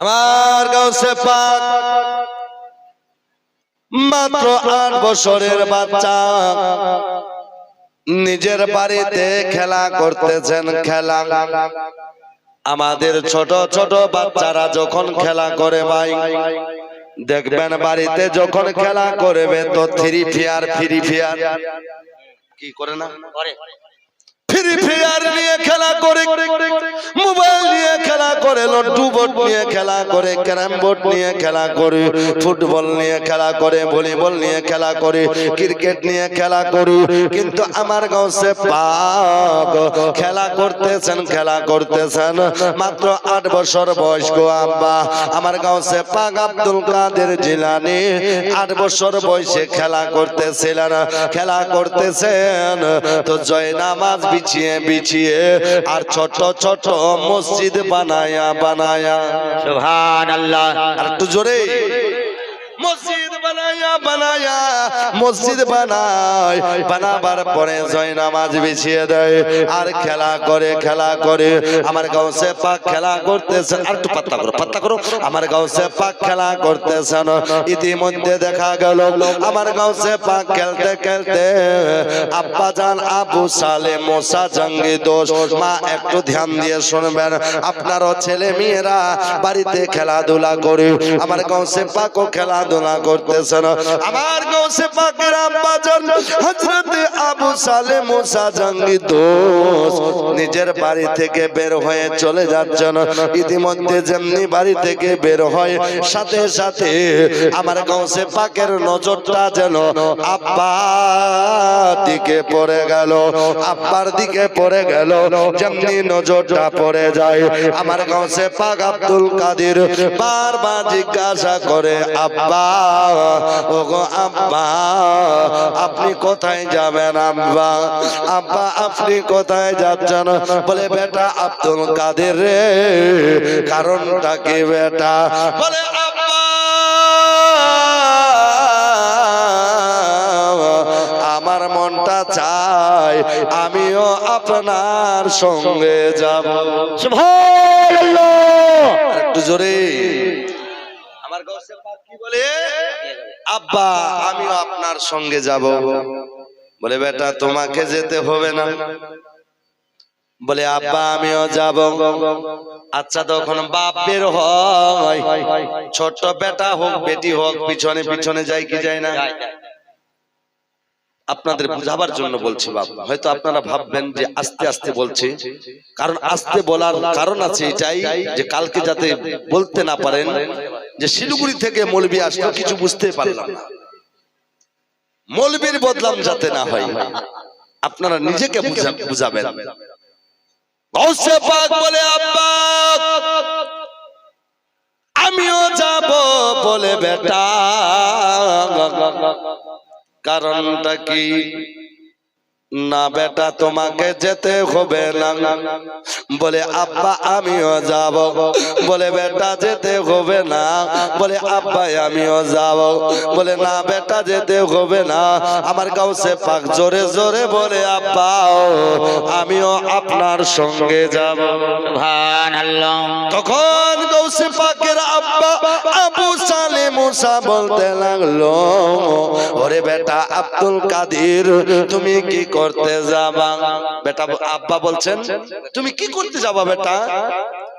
আমার গাউসে পাক। মাত্র আট বছরের বাচ্চা। নিজের বাড়িতে খেলা করতেছেন, খেলা। আমাদের ছোট ছোট বাচ্চারা যখন খেলা করে ভাই, দেখবেন বাড়িতে যখন খেলা করবে তো থ্রি ফিয়ার, ফ্রি ফিয়ার। কি করে না? ফ্রি ফায়ার নিয়ে খেলা করে মোবাইল নিয়ে খেলা করে, লড্ডু বোর্ড নিয়ে খেলা করে, ক্যারাম বোর্ড নিয়ে খেলা করে, ফুটবল নিয়ে খেলা করে, ভলিবল নিয়ে খেলা করে, ক্রিকেট নিয়ে খেলা করে। কিন্তু আমার পাক খেলা করতেছেন খেলা করতেছেন। মাত্র আট বছর বয়স গো আব্বা। আমার গাঁওসে পাক আব্দুল কাদের জিলানি আট বছর বয়সে খেলা করতেছিলেন, খেলা করতেছেন। তো জয় নামাজ বিছিয়ে বিছিয়ে আর ছোট ছোট মসজিদ বানায়া বানায়া। সুবহানাল্লাহ। আর একটু জোরে। মসজিদ বানায়া বানায়া, মসজিদ বানায়। বানাবার পরে জয় নামাজ বিছিয়ে দেয়। আর খেলা করে খেলা করে। আমার পাক খেলা করতেছেন আর একটু পাত্তা করো পাত্তা করো। আমার পাক খেলা করতেছেন ইতিমধ্যে দেখা গেল, আমার পাক খেলতে খেলতে আব্বা জান আবু সালে মোসা জঙ্গি দোষ। মা, একটু ধ্যান দিয়ে শুনবেন। আপনারও ছেলে মেয়েরা বাড়িতে খেলাধুলা করে। আমার গাঁওসে পাকও খেলাধুলা আমার পাকের হযরত আবু সালে মোসা জঙ্গি নিজের বাড়ি থেকে বের হয়ে চলে যাচ্ছেন। ইতিমধ্যে যেমনি বাড়ি থেকে বের হয়, সাথে সাথে আমার গাঁওসে পাকের নজরটা যেন আব্বা দিকে পড়ে গেল, আব্বার দিকে পড়ে গেল। যেমনি নজরটা পড়ে যায়, আমার গাঁওসে পাক আব্দুল কাদের বারবার জিজ্ঞাসা করে, আব্বা ও গো আব্বা আপনি কোথায় যাবেন আব্বা? আব্বা আপনি কোথায় যাচ্ছেন? বলে বেটা আব্দুল কাদের রে কারণটা কি বেটা? বলে আব্বা আমার মনটা চায় আমিও আপনার সঙ্গে যাব। একটু জোরে। আমার গাউসে পাক কি বলে? আব্বা আমিও আপনার সঙ্গে যাব। বলে বেটা তোমাকে যেতে হবে না। বলে আব্বা আমিও যাব। আচ্ছা তখন বাপ বের হয়। ছোট বেটা হোক বেটি হোক পিছনে পিছনে যায় কি যায় না? আপনাদের বুঝাবার জন্য বলছি বাবা হয়তো আপনারা ভাববেন যে আস্তে আস্তে বলছে। কারণ আস্তে বলার কারণ আছে এটাই যে কালকে যাতে বলতে না পারেন যে শিলিগুড়ি থেকে মলবি আসলো কিছু বুঝতে পারলাম না। মলবির বদলাম যাতে না হয়। আপনারা নিজেকে বুঝাবেন। বলে আব্বা। আমিও যাব বলে বেটা। কারণটা কি? না বেটা তোমাকে যেতে হবে না। বলে আব্বা আমিও যাব। বলে বেটা যেতে হবে না। বলে আব্বা আমিও যাব। বলে না বেটা যেতে হবে না। আমার গাউসে পাক জোরে জোরে বলে আব্বা আমিও আপনার সঙ্গে যাব। তখন গৌসে পাকের আব্বা আবু সালে মুসা বলতে লাগল ওরে বেটা আব্দুল কাদির তুমি কি করতে যাবা? বেটা আব্বা বলছেন তুমি কি করতে যাবা বেটা?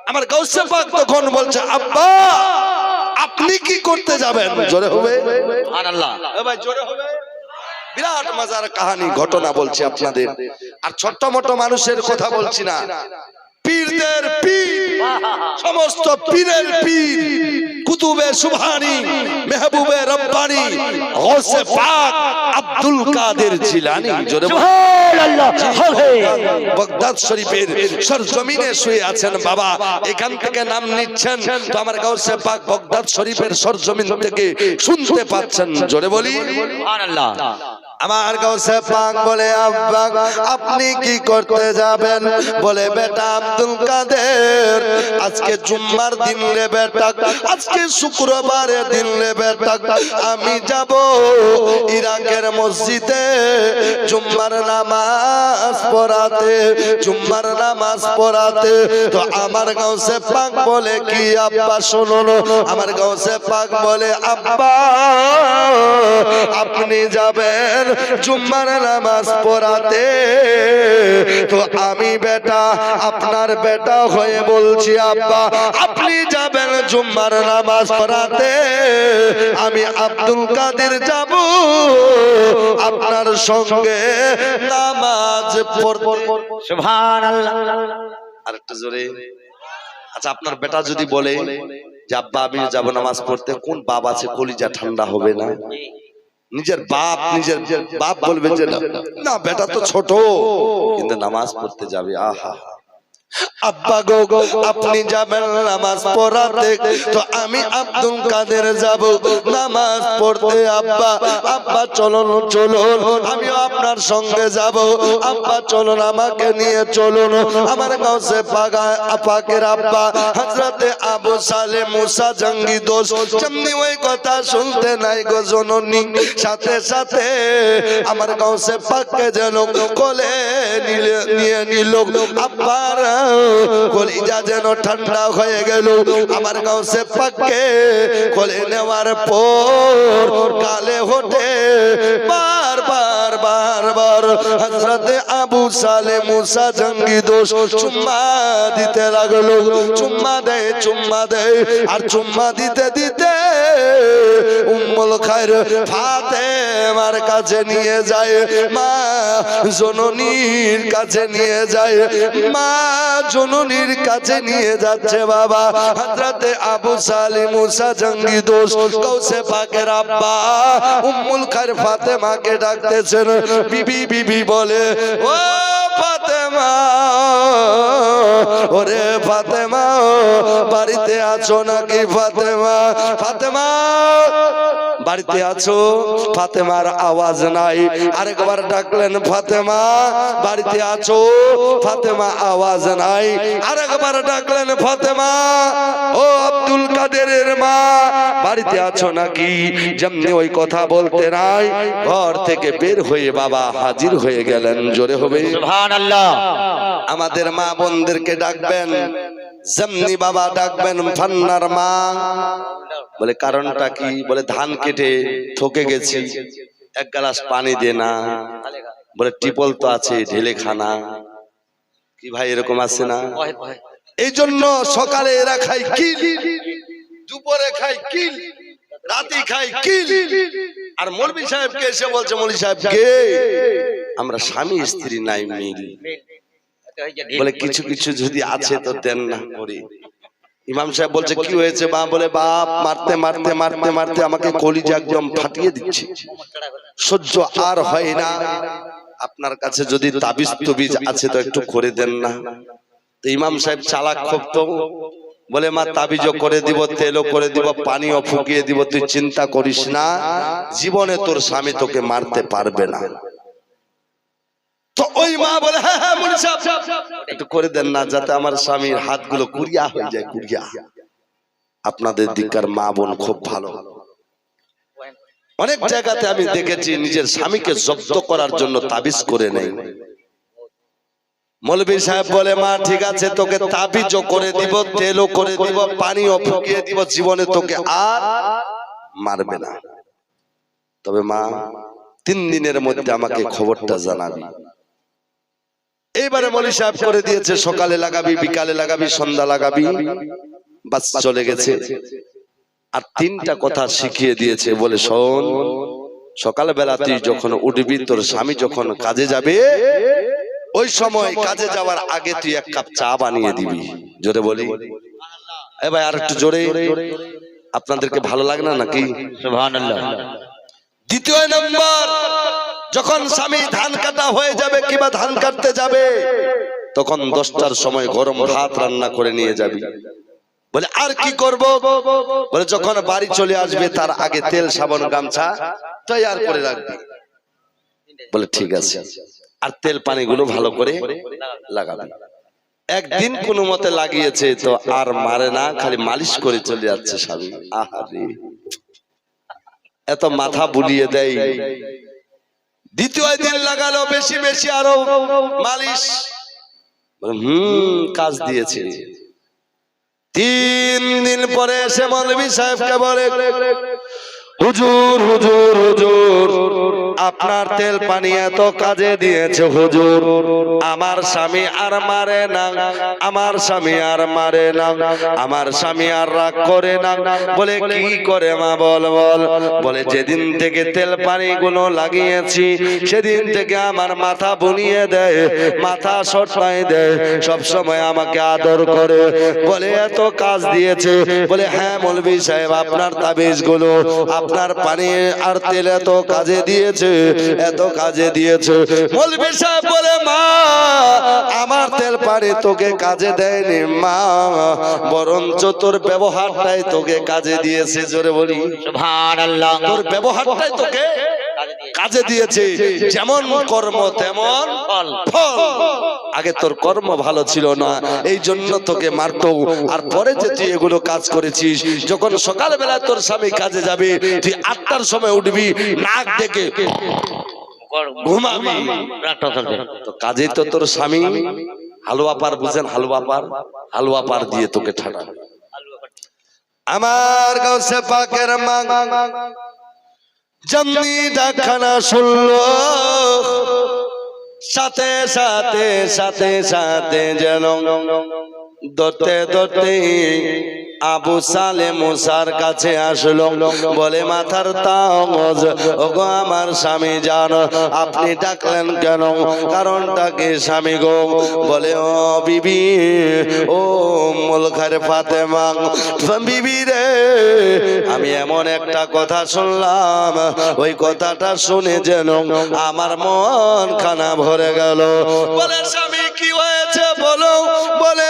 আমার গৌসে পাক তখন বলছে আব্বা আপনি কি করতে যাবেন? জোরে হবে? আল্লাহ ভাই জোরে হবে? বিরাট মজার কাহানি ঘটনা বলছি আপনাদের। আর ছোট্ট মোটো মানুষের কথা বলছি না। পীরদের পীর সমস্ত পীরের পীর কুতুবে সুবহানি মেহবুবে রব্বানি গৌসে পাক আব্দুল কাদের জিলানী জোরে বগদাদ শরীফের সরজমিনে শুয়ে আছেন বাবা এখান থেকে নাম নিচ্ছেন তো আমার গাউসে পাক বগদাদ শরীফের সরজমিন থেকে শুনতে পাচ্ছেন জোরে বলি। সুবহান আল্লাহ আমার কাছে পাক বলে, আব্বা, আপনি কি করতে যাবেন? বলে, বেটা আব্দুল কাদের, আজকে জুম্মার দিন রে বেটা, আজকে শুক্রবারের দিন রে বেটা, আমি যাব ইরাকের মসজিদে জুম্মার নামাজ পড়াতে, জুম্মার নামাজ পড়াতে। তো আমার গাঁওসে পাক বলে, কি আব্বা, শুনুন। আমার গাঁওসে পাক বলে, আব্বা আপনি যাবেন জুম্মার নামাজ পড়াতে। তো আমি বেটা আপনার বেটা হয়ে বলছি আব্বা আপনি যাবেন জুম্মার নামাজ পড়াতে। আমি আব্দুল কাদের যাব। আপনার সঙ্গে নামাজ পড়তে। সুবহান আল্লাহ আরেকটা জোরে। আচ্ছা আপনার বেটা যদি বলে যে আব্বা আমি যাব নামাজ পড়তে কোন বাপ আছে কলিজা ঠান্ডা হবে না? নিজের বাপ নিজের বাপ বলবে যে না, না বেটা তো ছোট। কিন্তু নামাজ পড়তে যাবে আহা। আব্বা গো আপনি যাবেন নামাজ পড়াতে তো আমি আব্দুল কাদের যাব। নামাজ পড়তে আব্বা আব্বা চলুন চলুন আমিও আপনার সঙ্গে যাব। আব্বা চলুন আমাকে নিয়ে চলুন। আমার গাঁওসে পাগা পাকের আব্বা হযরতে আবু সালে মুসা জঙ্গি দোষ। যেমনি ওই কথা শুনতে নাই গো জননী সাথে সাথে আমার গাঁওসে পাককে যেন কোলে নিয়ে নিল। আব্বার কলিজা যেন ঠান্ডা হয়ে গেল। আমার গাঁওসে পাককে কোলে নেওয়ার পর কালে হোটে বার বার বার বার হজরতে আবু সালে মুসা জঙ্গি দোষ চুম্মা দিতে লাগল। চুম্মা দেয় চুম্মা দেয় আর চুম্মা দিতে দিতে উম্মুল খায়ের ফাতেমার কাছে নিয়ে যায়, মা জননীর কাছে নিয়ে যায়, মা জননীর কাছে নিয়ে যাচ্ছে বাবা। হযরতে আবু সালিম মুসা জঙ্গি দোষ কৌসে পাকের আব্বা উম্মুল খায়ের ফাতেমাকে ডাকতেছেন, বিবি বিবি বলে ও ফাতেমা ওরে ফাতেমা বাড়িতে আছো নাকি ফাতেমা? ফাতেমা বাড়িতে আছো? ফাতেমার আওয়াজ নাই। আরেকবার ডাকলেন ফাতেমা বাড়িতে আছো? ফাতেমা আওয়াজ নাই। আরেকবার ডাকলেন ফাতেমা ও আব্দুল কাদেরের মা বাড়িতে আছো নাকি? যেমনি ওই কথা বলতে নাই ঘর থেকে বের হয়ে বাবা হাজির হয়ে গেলেন জোরে হবে। আমাদের মা বোনদেরকে ডাকবেন। যেমনি বাবা ডাকবেন ফান্নার মা। বলে কারণটা কি? বলে ধান কেটে থকে গেছি। এক গ্লাস পানি দে না। বলে, টিপল তো আছে, ঢেলে খানা কি ভাই, এরকম আছে না? এই জন্য সকালে এরা খায় কিল, দুপুরে খায় কিল, রাতে খায় কিল। আর মৌলবি সাহেবকে এসে বলছে মৌলবি সাহেব, কে? আমরা স্বামী, স্ত্রী নাই মিল বলে, কিছু কিছু যদি আছে তো দেন না করে। ইমাম সাহেব বলছে, কি হয়েছে? মা বলে, বাপ, মারতে মারতে মারতে মারতে আমাকে কলিজা একদম ফাটিয়ে দিচ্ছে। সহ্য আর হয় না। আপনার কাছে যদি তাবিজ তবিজ আছে তো একটু করে দেন না। ইমাম সাহেব চালাক খুব তো। বলে, মা, তাবিজও করে দিব, তেলও করে দিব, পানিও ফুকিয়ে দিব, তুই চিন্তা করিস না। জীবনে তোর স্বামী তোকে মারতে পারবে না। তো ওই মা বলে হ্যাঁ হ্যাঁ একটু করে দেন না, যাতে আমার স্বামীর হাতগুলো কুড়িয়া হয়ে যায়, কুড়িয়া। আপনাদের দিককার মা বোন খুব ভালো। অনেক জায়গাতে আমি দেখেছি নিজের স্বামীকে জব্দ করার জন্য তাবিজ করে নেই মৌলবী সাহেব বলে, মা, ঠিক আছে, তোকে তাবিজও করে দিব, তেলও করে দিব, পানিও ফুকিয়ে দিব, জীবনে তোকে আর মারবে না। তবে মা, তিন দিনের মধ্যে আমাকে খবরটা জানাবি। এইবারে মলি সাহেব করে দিয়েছে সকালে লাগাবি বিকালে লাগাবি সন্ধ্যা লাগাবি। বাস চলে গেছে। আর তিনটা কথা শিখিয়ে দিয়েছে বলে শোন সকালবেলা তুই যখন উঠবি তোর স্বামী যখন কাজে যাবে ওই সময় কাজে যাওয়ার আগে তুই এক কাপ চা বানিয়ে দিবি। জোরে বলি। এ ভাই আর একটু জোরে। আপনাদেরকে ভালো লাগে না নাকি? দ্বিতীয় নম্বর যখন স্বামী ধান কাটা হয়ে যাবে, কিংবা ধান কাটতে যাবে, তখন দশটার সময় গরম ভাত রান্না করে নিয়ে যাবি। বলে, আর কি করব? বলে, যখন বাড়ি চলে আসবে, তার আগে তেল, সাবান, গামছা, তৈয়ার করে রাখবি। বলে, ঠিক আছে। আর তেল পানিগুলো ভালো করে লাগাবেন একদিন কোনো মতে লাগিয়েছে, তো আর মারে না, খালি মালিশ করে চলে যাচ্ছে স্বামী। আহারে! এত মাথা বুলিয়ে দেয়। দ্বিতীয় দিন লাগালো বেশি বেশি আরও মালিশ। হম, কাজ দিয়েছে। তিন দিন পরে এসে মৌলভী সাহেবকে বলে, হুজুর হুজুর হুজুর। আপনার তেল পানি এত কাজে দিয়েছে হুজুর। আমার স্বামী আর মারে না আমার স্বামী আর মারে না। আমার স্বামী আর রাগ করে না। বলে কি করে মা বল বল। বলে যেদিন থেকে তেল পানি গুলো লাগিয়েছি সেদিন থেকে আমার মাথা বুনিয়ে দেয় মাথা সরতাই দেয়। সব সময় আমাকে আদর করে। বলে এত কাজ দিয়েছে। বলে হ্যাঁ মৌলভী সাহেব আপনার তাবিজগুলো আপনার পানি আর তেল এত কাজে দিয়েছে। এত কাজে দিয়েছে। মলবি সাহেব বলে মা আমার তেল পারে তোকে কাজে দেয়নি মা। বরঞ্চ তোর ব্যবহারটাই তোকে কাজে দিয়েছে জোরে বলি। তোর ব্যবহারটাই তোকে কাজে দিয়েছে যেমন কর্ম তেমন ফল। ফল। আগে তোর কর্ম ভালো ছিল না এই জন্য তোকে মারতো। আর পরে যে তুই এগুলো কাজ করেছিস যখন সকালবেলা তোর স্বামী কাজে যাবে তুই আটটার সময় উঠবি নাক দেখে ঘুমাবি। তো কাজেই তো তোর স্বামী। হালুয়া পার বুঝেন হালুয়া পার? হালুয়া পার দিয়ে তোকে ঠাটা আমার গাছে পাকের মা জমনি ডাকখানা শুনল। সাথে সাথে সাথে সাথে যেন দৌড়তে দৌড়তে আবু সালে মুসার কাছে আসলো। বলে, মাথার তাজ ওগো আমার স্বামী জান, আপনি ডাকলেন কেন? কারণটা কি স্বামী গো? বলে, ও বিবি, ও মুলখার ফাতেমা, বিবি রে, আমি এমন একটা কথা শুনলাম। ওই কথাটা শুনে যেন আমার মন খানা ভরে গেল। বলে, স্বামী, কি হয়েছে বলো? বলে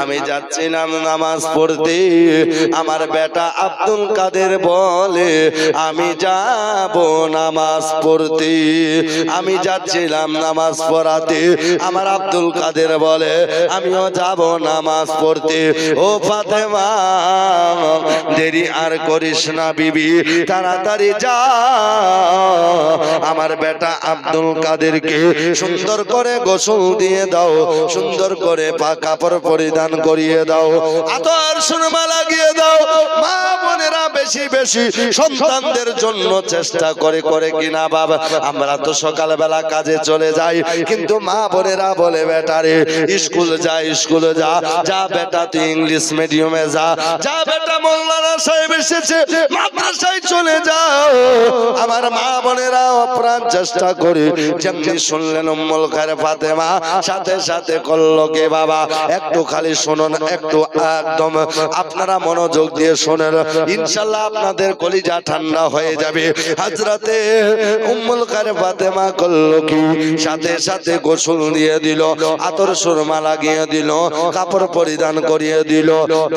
আমি যাচ্ছিলাম নামাজ পড়তে। আমার বেটা আব্দুল কাদের বলে আমি যাব নামাজ পড়তে। আমি যাচ্ছিলাম নামাজ পড়াতে। আমার আব্দুল কাদের বলে আমিও যাব নামাজ পড়তে। ও ফাতেমা দেরি আর করিস না বিবি তাড়াতাড়ি যা। আমার বেটা আব্দুল কাদেরকে সুন্দর করে গোসল দিয়ে দাও সুন্দর করে পা কাপড় পরিধান করিয়ে দাও। আতর সুরমা লাগিয়ে দাও। মা বোনেরা বেশি বেশি সন্তানদের জন্য চেষ্টা করে করে কিনা বাবা। আমরা তো সকালবেলা কাজে চলে যাই। কিন্তু মা বোনেরা বলে বেটারে স্কুল যা, স্কুলে যা। যা বেটা, তুই ইংলিশ মিডিয়ামে যা। যা বেটা মোল্লানা সাহেব এসেছে। মাদ্রাসায় চলে যাও। আমার মা বোনেরা অপ্রাণ চেষ্টা করে। যেমনি শুনলেন উম্মুল খায়ের ফাতেমা, সাথে সাথে করল কে বাবা? একটু খালি শুনুন একটু একদম আপনারা মনোযোগ দিয়ে শোনেন। ইনশাল্লাহ আপনাদের কলিজা ঠান্ডা হয়ে যাবে। হাজরাতে উম্মুল খায়ের ফাতেমা করল কি? সাথে সাথে গোসল দিয়ে দিল আতর সুরমা লাগিয়ে দিল কাপড় পরিধান করিয়ে দিল।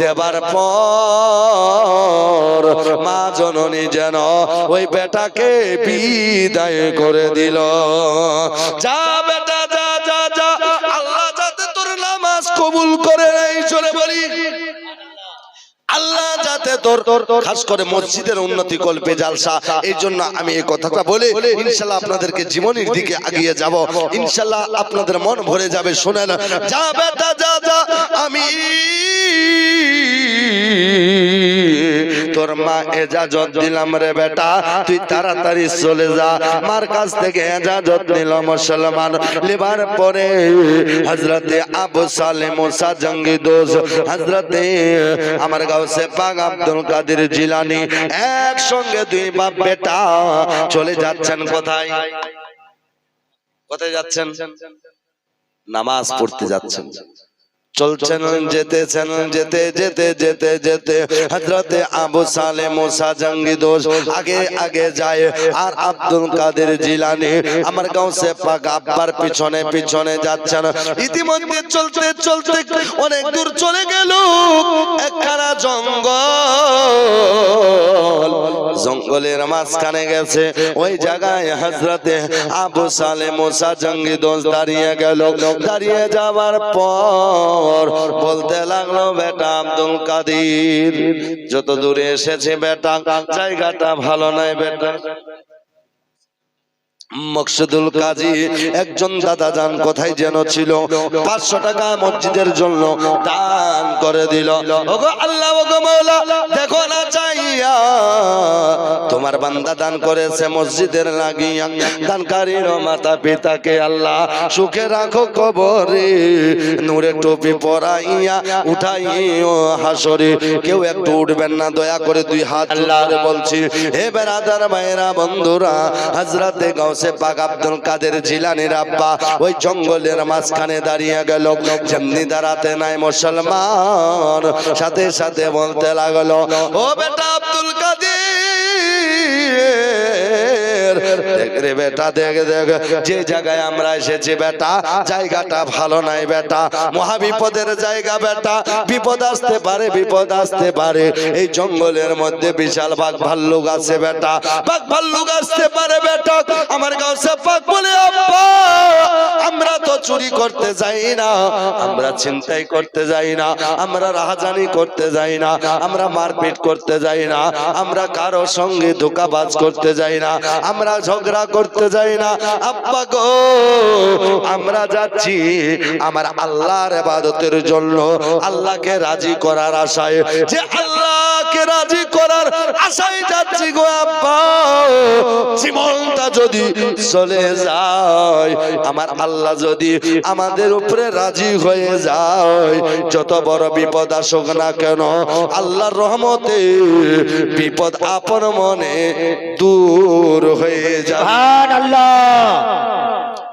দেবার পর মা জননী যেন ওই বেটাকে বিদায় করে দিল। যা কবুল করে নাই চলে বলি। আল্লাহ যাতে তোর খাস করে মসজিদের উন্নতি কল্পে জালসা। এই জন্য আমি এই কথাটা বলে, ইনশাল্লাহ আপনাদেরকে জীবনের দিকে আগিয়ে যাব। ইনশাল্লাহ আপনাদের মন ভরে যাবে, শোনেন। যা বেটা, যা যা, আমি তোর মা এজাজত দিলাম রে বেটা, তুই তাড়াতাড়ি চলে যা। মার কাছ থেকে এজাজত নিল মুসলমান। লেবার পরে হজরতে আবু সালে মোসা জঙ্গি দোষ। হজরতে আমার গাউসে পাক আব্দুল কাদের জিলানি একসঙ্গে দুই বাপ বেটা চলে যাচ্ছেন কোথায়? কোথায় যাচ্ছেন? নামাজ পড়তে যাচ্ছেন। চলছেন যেতেছেন যেতে যেতে যেতে যেতে হজরতে আবু সালে মোসা জঙ্গি দোষ আগে আগে যায়। আর আব্দুল কাদের জিলানি আমার গাঁও সে পাক আব্বার পিছনে পিছনে যাচ্ছেন। ইতিমধ্যে চলতে চলতে অনেক দূর চলে গেল। একখানা জঙ্গল। জঙ্গলের মাঝখানে গেছে। ওই জায়গায় হজরতে আবু সালে মোসা জঙ্গি দোষ দাঁড়িয়ে গেল। দাঁড়িয়ে যাওয়ার পর বলতে লাগল, বেটা আব্দুল কাদির যত দূরে এসেছে বেটা, জায়গাটা ভালো নয় বেটা। মকসুদুল কাজী, একজন দাদা যান কোথায় যেন ছিল, পাঁচশো টাকা মসজিদের জন্য দান করে দিল। আল্লাহ দেখো না চাইয়া, তোমার বান্দা দান করেছে মসজিদের লাগিয়া। দানকারীর মাতা পিতাকে আল্লাহ সুখে রাখো কবরে, নূরে টুপি পরাইয়া উঠাইও হাসরে। কেউ একটু উঠবেন না, দয়া করে দুই হাত আল্লাহ। বলছি। হে বেরাদার ভাইরা বন্ধুরা হাজরাতে গাউসে পাক আব্দুল কাদের জিলানির আব্বা। ওই জঙ্গলের মাঝখানে দাঁড়িয়ে গেল। যেমনি দাঁড়াতে নাই মুসলমান। সাথে সাথে বলতে লাগল, ও বেটা আব্দুল কাদের রে বেটা, দেখ দেখ। যে জায়গায় আমরা এসেছি বেটা, জায়গাটা ভালো নাই বেটা। মহাবিপদের জায়গা বেটা। বিপদ আসতে পারে, বিপদ আসতে পারে। এই জঙ্গলের মধ্যে বিশাল বাঘ ভাল্লুক আছে বেটা। বাঘ ভাল্লুক আসতে পারে বেটা। আমার কাছে পাক বলে আমরা তো চুরি করতে যাই না। আমরা চিন্তাই করতে যাই না। আমরা রাহাজানি করতে যাই না। আমরা মারপিট করতে যাই না। আমরা কারও সঙ্গে ধোকাবাজ করতে যাই না। আমরা ঝগড়া করতে যাই না। আব্বা গো, আমরা যাচ্ছি আমার আল্লাহর ইবাদতের জন্য। আল্লাহকে রাজি করার আশায়। যে আল্লাহকে রাজি করার আশায় যাচ্ছি গো আব্বা, জীবনটা যদি চলে যায়, আমার আল্লাহ যদি আমাদের উপরে রাজি হয়ে যায়, যত বড় বিপদ আসুক না কেন, আল্লাহর রহমতে বিপদ আপন মনে দূর হয়ে যাবে। সুবহান আল্লাহ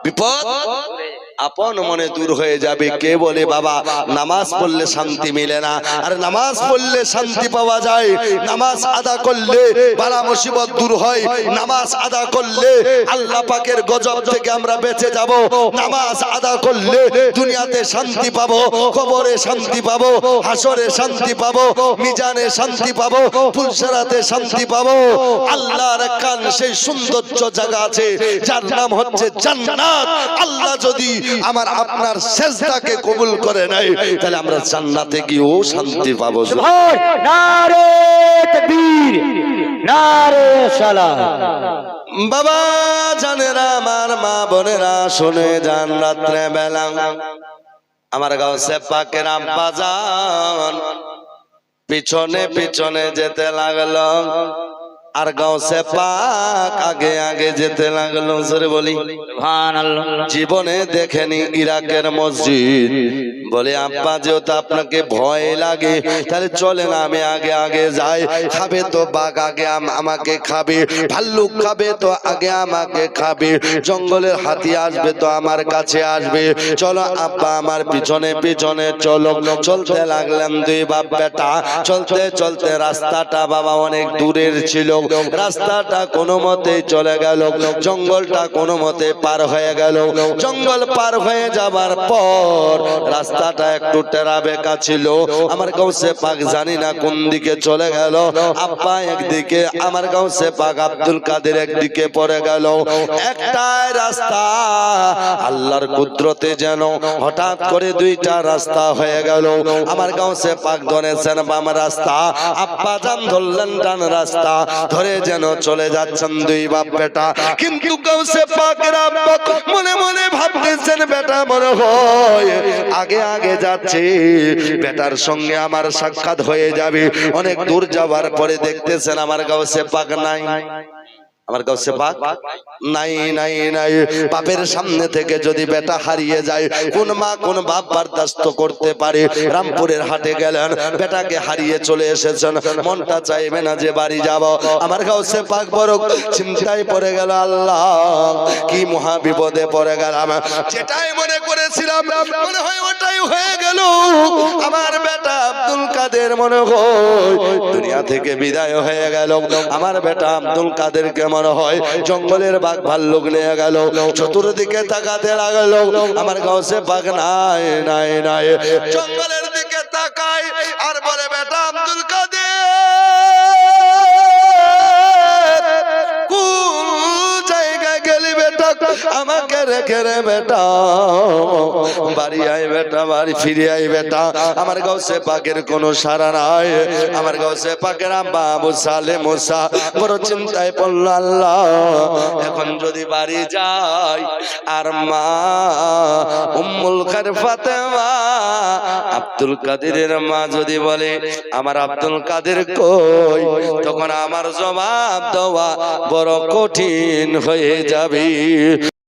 বিপদ? আপন মনে দূর হয়ে যাবে কে বলে বাবা নামাজ পড়লে শান্তি মিলে না আর নামাজ পড়লে শান্তি পাওয়া যায়। নামাজ আদা করলে বালা মুসিবত দূর হয়। নামাজ আদা করলে আল্লাহ পাকের গজব থেকে আমরা বেঁচে যাব। নামাজ আদা করলে দুনিয়াতে শান্তি পাবো কবরে শান্তি পাবো হাসরে শান্তি পাবো মিজানে শান্তি পাবো ফুলসরাতে শান্তি পাবো। আল্লাহর কান সেই সৌন্দর্য জায়গা আছে যার নাম হচ্ছে জান্নাত। আল্লাহ যদি আমার আপনার সেজদাকে কবুল করে নাই তাহলে আমরা জান্নাতে গিয়েও শান্তি পাবো। নারে তাকবীর! নারে সালাত! বাবা জানেরা আমার মা বোনেরা শুনে যান রাত্রে বেলা। আমার গাঁও সে পাকের আব্বা যান। পিছনে পিছনে যেতে লাগল। আর গাঁও সে পাক আগে আগে যেতে লাগল সরে বলি। জীবনে দেখেনি ইরাকের মসজিদ। বলে আব্বা যেহেতু আপনাকে ভয় লাগে তাহলে চলে না আমি আগে আগে যাই। খাবে তো বাঘ আগে আমাকে খাবে। ভাল্লুক খাবে তো আগে আমাকে খাবে। জঙ্গলের হাতি আসবে তো আমার কাছে আসবে। চলো আব্বা আমার পিছনে পিছনে চলো। চলতে লাগলাম দুই বাপ বেটা। চলতে চলতে রাস্তাটা বাবা অনেক দূরের ছিল। রাস্তাটা কোনো মতে চলে গেল। জঙ্গলটা কোনো মতে পার হয়ে গেল। জঙ্গল পার হয়ে যাবার পর রাস্তাটা একটু টেরা বেকা ছিল। আমার গাউসে পাক জানি না কোন দিকে চলে গেল। আব্বা একদিকে, আমার গাউসে পাক আব্দুল কাদের একদিকে পড়ে গেল। একটাই রাস্তা, আল্লাহর কুদরতে যেন হঠাৎ করে দুইটা রাস্তা হয়ে গেল। আমার গাউসে পাক ধরেছেন বাম রাস্তা। আব্বা জান ধরলেন ডান রাস্তা। ধরে যেন চলে যাচ্ছেন দুই বাপ বেটা। কিন্তু গাউসে পাকের আব্বা মনে মনে ভাবতেছেন, বেটা, মনে হয় আগে আগে যাচ্ছি। বেটার সঙ্গে আমার সাক্ষাৎ হয়ে যাবে। অনেক দূর যাওয়ার পরে দেখতেছেন আমার গাউসে পাক নাই। আমার কাছে পাক নাই নাই নাই বাপের সামনে থেকে যদি বেটা হারিয়ে যায় কোন মা কোন বাপ বরদাস্ত করতে পারে? রামপুরের হাটে গেলেন বেটাকে হারিয়ে চলে এসেছেন। মনটা চাইবে না যে বাড়ি যাব। আমার কাছে পাক বড় চিন্তায় পড়ে গেল আল্লাহ। কি মহা বিপদে পড়ে গেলাম। যেটাই মনে করেছিলাম মনে হয় ওটাই হয়ে গেল। আমার বেটা আব্দুল কাদের মনে হয়। দুনিয়া থেকে বিদায় হয়ে গেল। আমার বেটা আব্দুল কাদেরকে মনে হয় জঙ্গলের বাঘ ভাল্লুক নিয়ে গেল। চতুর্দিকে তাকাতে লাগল। আমার গাছে বাঘ নাই। নাই নাই। জঙ্গলের দিকে তাকায় আর বলে বেটা আব্দুল কাদের রেখে রে বেটা। বাড়ি আয় বেটা, বাড়ি ফিরে আয় বেটা। আমার গাউসে পাকের কোনো সারা নাই। আমার গাউসে পাকের আব্বা আবু সালে মোসা বড় চিন্তায় পড়ল আল্লাহ। এখন যদি বাড়ি যাই, আর মা উম্মুল খার ফাতেমা, আব্দুল কাদেরের মা যদি বলে, আমার আব্দুল কাদের কই? তখন আমার জবাব দেওয়া বড় কঠিন হয়ে যাবে।